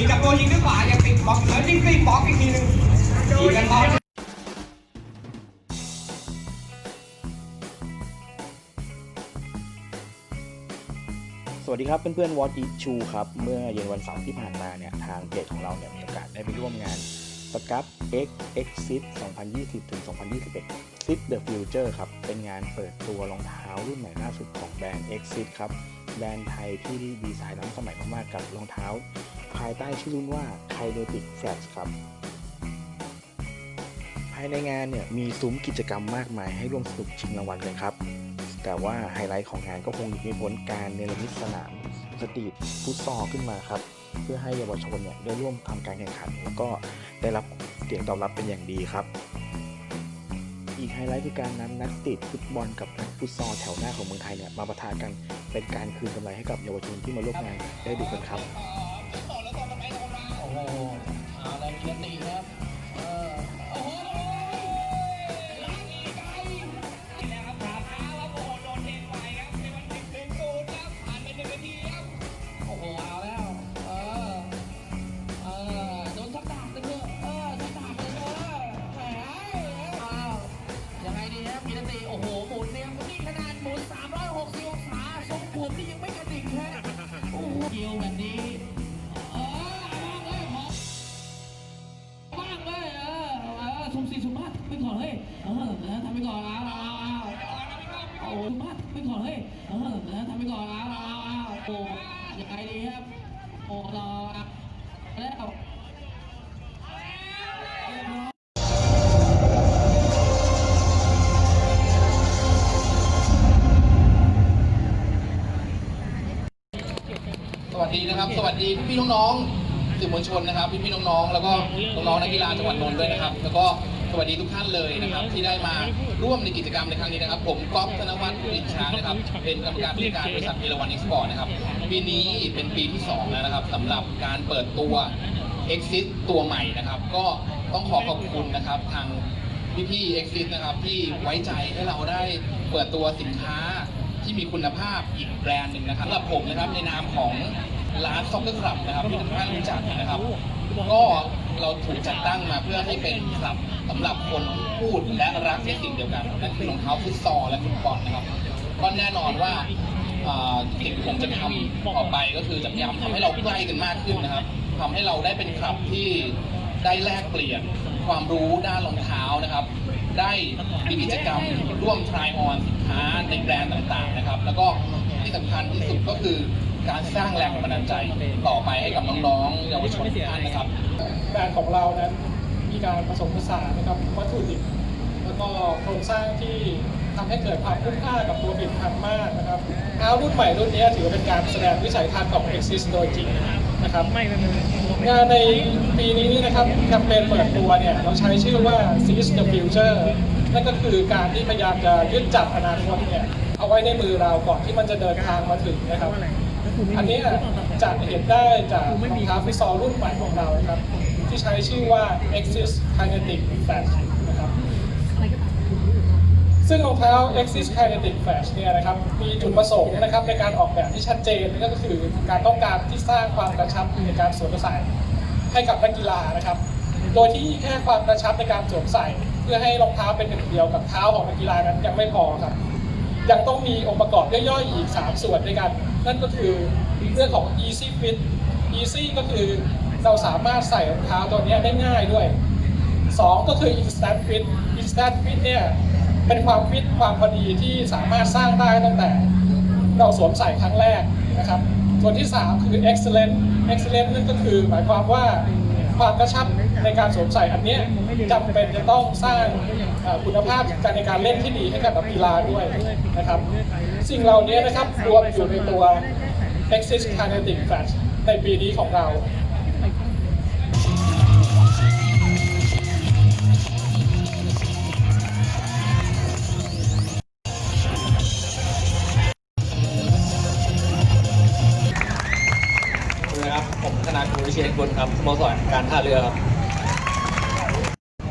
ยิงจากตัวยิงด้วยขวายังติดบล็อกแล้วยิงตีบล็อกอีกทีหนึงยิงกันบอลสวัสดีครับเพื่อนๆ What Eat Chu ครับ เมื่อเย็นวันเสาร์ที่ผ่านมาเนี่ยทางเพจของเราเนี่ยมีโอกาสได้ไปร่วมงานสกับ X Exit 2020ถึง2021 Sit the Future ครับ เป็นงานเปิดตัวรองเท้ารุ่นใหม่ล่าสุดของแบรนด์ Exit ครับ แบรนด์ไทยที่ดีไซน์ล้ำสมัยมากๆกับรองเท้า ภายใต้ชื่อรุ่นว่า Kinetic f l a s ครับ ภายในงานเนี่ยมีซุ้มกิจกรรมมากมายให้ร่วมสนุกชิงรางวัลกันครับ แต่ว่าไฮไลท์ของงานก็คงหนีไม่พ้นการเนรมิตสนามสตรีทฟุตซอลขึ้นมาครับ เพื่อให้เยาวชนเนี่ยได้ร่วมทำการแข่งขัน แล้วก็ได้รับเสียงตอบรับเป็นอย่างดีครับ อีกไฮไลท์คือการนำนักติดฟุตบอลกับนักฟุตซอลแถวหน้าของเมืองไทยเนี่ยมาประทะกันเป็นการคืนกำไรให้กับเยาวชนที่มาร่วมงานได้ดูกันครับโอ้โหเอาแล้วมีกติ นเนี่ยนี่ขนาดหมุน360องศาทรงผมนี่ยังไม่กระดิกแค่โอ้โหเกี่ยวแบบนี้เออเอาเลยหมอบ้างเลยเออเออสุ่มสี่สุ่มห้าไปก่อนเฮ้ยเออแล้วทำไปก่อนเอาเอาเอาโอ้สุมห้าไปก่อนเฮ้ยเออแล้วทำไปก่อนเอาเอาเอาโอ้ยังไงดีครับโอ้รออะแล้ว ดีนะครับ สวัสดีพี่ๆน้องๆสื่อมวลชนนะครับ พี่ๆน้องๆแล้วก็น้องๆนักกีฬาจังหวัดนนท์ด้วยนะครับ แล้วก็สวัสดีทุกท่านเลยนะครับ ที่ได้มาร่วมในกิจกรรมในครั้งนี้นะครับ ผมก๊อฟธนวัฒน์ลินช้างนะครับ เป็นกรรมการผู้จัดการบริษัทเอราวันเอ็กซ์พอร์ตนะครับปีนี้เป็นปีที่สองแล้วนะครับสำหรับการเปิดตัว Exit ตัวใหม่นะครับ ก็ต้องขอขอบคุณนะครับทางพี่ๆ Exit นะครับที่ไว้ใจให้เราได้เปิดตัวสินค้าที่มีคุณภาพอีกแบรนด์หนึ่งนะครับสำหรับผมนะครับในนามของ ร้านซ็อกเกอร์คลับนะครับที่ทุกท่านรู้จักนะครับ ก็เราถูกจัดตั้งมาเพื่อให้เป็นคลับสำหรับคนพูดและรักในสิ่งเดียวกันนั่นคือรองเท้าฟุตซอลและฟุตบอลนะครับก็แน่นอนว่าอ่าสิ่งที่ผมจะทำต่อไปก็คือจะพยายามทำให้เราใกล้กันมากขึ้นนะครับทำให้เราได้เป็นคลับที่ได้แลกเปลี่ยนความรู้ด้านรองเท้านะครับ ได้มีกิจกรรมร่วมทรายออนสินค้าในแบรนด์ต่างๆนะครับ แล้วก็ที่สำคัญที่สุดก็คือ การสร้างแรงบันดาลใจต่อไปให้กับน้องๆเยาวชนทุกท่านนะครับแบรนด์ของเรานั้นมีการผสมผสานนะครับวัตถุดิบแล้วก็โครงสร้างที่ทำให้เกิดความคุ้มค่ากับตัวผลิตภัณฑ์มากนะครับเท้ารุ่นใหม่รุ่นนี้ถือว่าเป็นการแสดงวิสัยทัศน์ของ Exist โดยจริงนะครับงานในปีนี้นี่นะครับแคมเปญเปิดตัวเนี่ยเราใช้ชื่อว่า Seize the Future นั่นก็คือการที่พยายามจะยึดจับอนาคตเนี่ยเอาไว้ในมือเราก่อนที่มันจะเดินทางมาถึงนะครับ อันนี้จะเห็นได้จากรองเท้าฟุตซอลรุ่นใหม่ของเราครับ ที่ใช้ชื่อว่า Exis Kinetic Flash นะครับซึ่งรองเท้า Exis Kinetic Flash เนี่ยนะครับมีจุดประสงค์นะครับในการออกแบบที่ชัดเจนนั่นก็คือการต้องการที่สร้างความกระชับในการสวมใส่ให้กับนักกีฬานะครับ โดยที่แค่ความกระชับในการสวมใส่ เพื่อให้รองเท้าเป็นหนึ่งเดียวกับเท้าของนักกีฬานั้นยังไม่พอครับ ยังต้องมีองค์ประกอบย่อยๆอีก 3 ส่วนด้วยกัน นั่นก็คือเรื่องของ easy fit easy ก็คือเราสามารถใส่รองเท้าตัวนี้ได้ง่ายด้วย 2 ก็คือ instant fit instant fit เนี่ยเป็นความฟิตความพอดีที่สามารถสร้างได้ตั้งแต่เราสวมใส่ครั้งแรกนะครับ ส่วนที่ 3 คือ excellent excellent นั่นก็คือหมายความว่า ความกระชับในการสวมใส่อันนี้จำเป็นจะต้องสร้างคุณภาพการในการเล่นที่ดีให้กับนักกีฬาด้วยนะครับ สิ่งเหล่านี้นะครับรวมอยู่ในตัว Exis Kinetic Flash ในปีนี้ของเรา ยรกุลครับสโมสรการท่าเรือครับ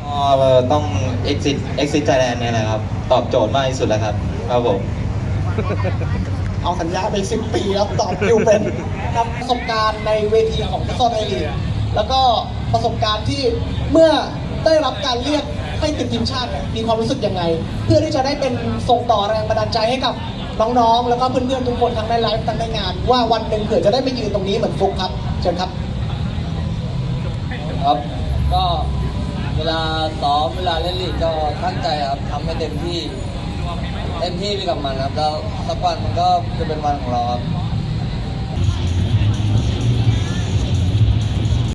ก็ต้อง exit exit Thailand เนี่ยแหละครับ ตอบโจทย์มากที่สุดแล้วครับครับผมเอาสัญญาไปสิบปีครับตอบคิวเป็นครับประสบการณ์ในเวทีของฟุตซอลไทยลีกแล้วก็ประสบการณ์ที่เมื่อได้รับการเรียกให้ติดทีมชาติเนี่ยมีความรู้สึกยังไง เพื่อที่จะได้เป็นส่งต่อแรงบันดาลใจให้กับน้องๆ แล้วก็เพื่อนๆ ทุกคนทั้งในไลฟ์ทั้งในงาน ว่าวันหนึ่งเผื่อจะได้มายืนตรงนี้เหมือนฟุกครับเชิญครับ ครับ ก็เวลาซ้อมเวลาเล่นลีกก็ตั้งใจครับทำให้เต็มที่เต็มที่ไปกับมันครับแล้วสักวันมันก็จะเป็นวันของเราครับ